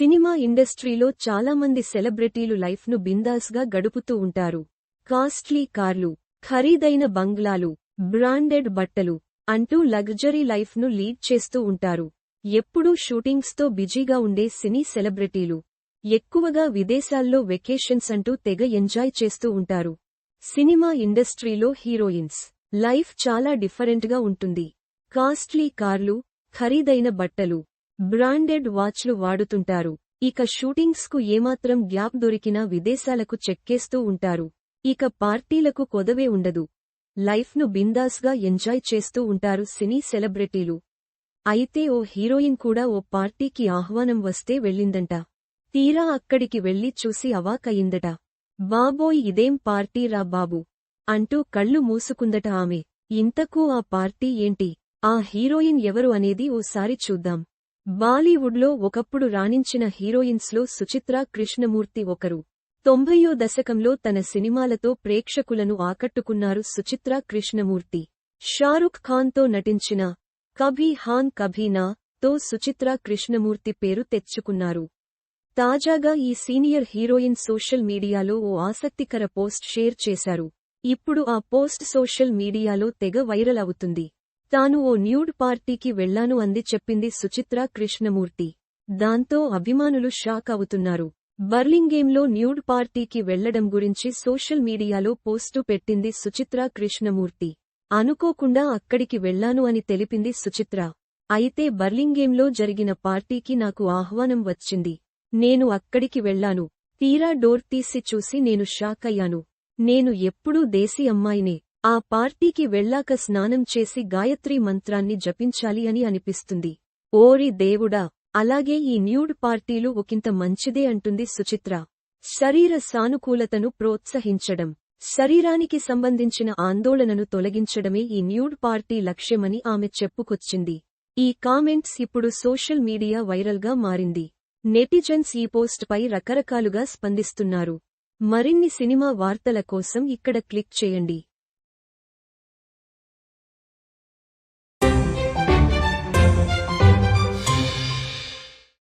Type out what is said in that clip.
Cinema ఇండస్ట్రీలో చాలామంది సెలబ్రిటీలు లైఫ్ను బిందాస్గా గడుపుతూ ఉంటారు. కాస్ట్లీ కార్లు ఖరీదైన బంగ్లాలు బ్రాండెడ్ బట్టలు అంటూ లగ్జరీ లైఫ్ను లీడ్ చేస్తూ ఉంటారు. ఎప్పుడూ షూటింగ్స్తో బిజీగా ఉండే సినీ సెలబ్రిటీలు ఎక్కువగా విదేశాల్లో వెకేషన్స్ అంటూ తెగ ఎంజాయ్ చేస్తూ ఉంటారు. సినిమా ఇండస్ట్రీలో హీరోయిన్స్ లైఫ్ చాలా డిఫరెంట్గా ఉంటుంది. కాస్ట్లీ కార్లు ఖరీదైన బట్టలు బ్రాండెడ్ వాచ్లు వాడుతుంటారు. ఇక షూటింగ్స్కు ఏమాత్రం గ్యాప్ దొరికినా విదేశాలకు చెక్కేస్తూ ఉంటారు. ఇక పార్టీలకు కొదవే ఉండదు. లైఫ్ను బిందాస్గా ఎంజాయ్ చేస్తూ ఉంటారు సినీ సెలబ్రిటీలు. అయితే ఓ హీరోయిన్ కూడా ఓ పార్టీకి ఆహ్వానం వస్తే వెళ్ళిందంట. తీరా అక్కడికి వెళ్ళి చూసి అవాకయిందట. బాబోయ్ ఇదేం పార్టీరా బాబు అంటూ కళ్ళు మూసుకుందట ఆమె. ఇంతకూ ఆ పార్టీ ఏంటి? ఆ హీరోయిన్ ఎవరు అనేది ఓసారి చూద్దాం. బాలీవుడ్లో ఒకప్పుడు రాణించిన హీరోయిన్స్లో సుచిత్ర కృష్ణమూర్తి ఒకరు. తొంభయో దశకంలో తన సినిమాలతో ప్రేక్షకులను ఆకట్టుకున్నారు సుచిత్ర కృష్ణమూర్తి. షారుఖ్ ఖాన్తో నటించిన కభీ హాన్ కభీ నా తో సుచిత్ర కృష్ణమూర్తి పేరు తెచ్చుకున్నారు. తాజాగా ఈ సీనియర్ హీరోయిన్ సోషల్ మీడియాలో ఓ ఆసక్తికర పోస్ట్ షేర్ చేశారు. ఇప్పుడు ఆ పోస్ట్ సోషల్ మీడియాలో తెగ వైరల్ అవుతుంది. తాను ఓ న్యూడ్ పార్టీకి వెళ్ళాను అంది చెప్పింది సుచిత్ర కృష్ణమూర్తి. దాంతో అభిమానులు షాక్ అవుతున్నారు. బర్లింగేమ్లో న్యూడ్ పార్టీకి వెళ్ళడం గురించి సోషల్ మీడియాలో పోస్టు పెట్టింది సుచిత్ర కృష్ణమూర్తి. అనుకోకుండా అక్కడికి వెళ్ళాను అని తెలిపింది సుచిత్ర. అయితే బర్లింగేమ్లో జరిగిన పార్టీకి నాకు ఆహ్వానం వచ్చింది. నేను అక్కడికి వెళ్ళాను తీరా డోర్ తీసి చూసి నేను షాక్ అయ్యాను. నేను ఎప్పుడూ దేశీ అమ్మాయినే. ఆ పార్టీకి వెళ్ళాక స్నానం చేసి గాయత్రీ మంత్రాన్ని జపించాలి అని అనిపిస్తుంది. ఓరి దేవుడా అలాగే ఈ న్యూడ్ పార్టీలు ఒకంత మంచిదే అంటుంది సుచిత్ర. శరీర సానుకూలతను ప్రోత్సహించడం శరీరానికి సంబంధించిన ఆందోళనను తొలగించడమే ఈ న్యూడ్ పార్టీ లక్ష్యమని ఆమె చెప్పుకొచ్చింది. ఈ కామెంట్స్ ఇప్పుడు సోషల్ మీడియా వైరల్గా మారింది. నెటిజన్స్ ఈ పోస్ట్పై రకరకాలుగా స్పందిస్తున్నారు. మరిన్ని సినిమా వార్తల కోసం ఇక్కడ క్లిక్ చేయండి.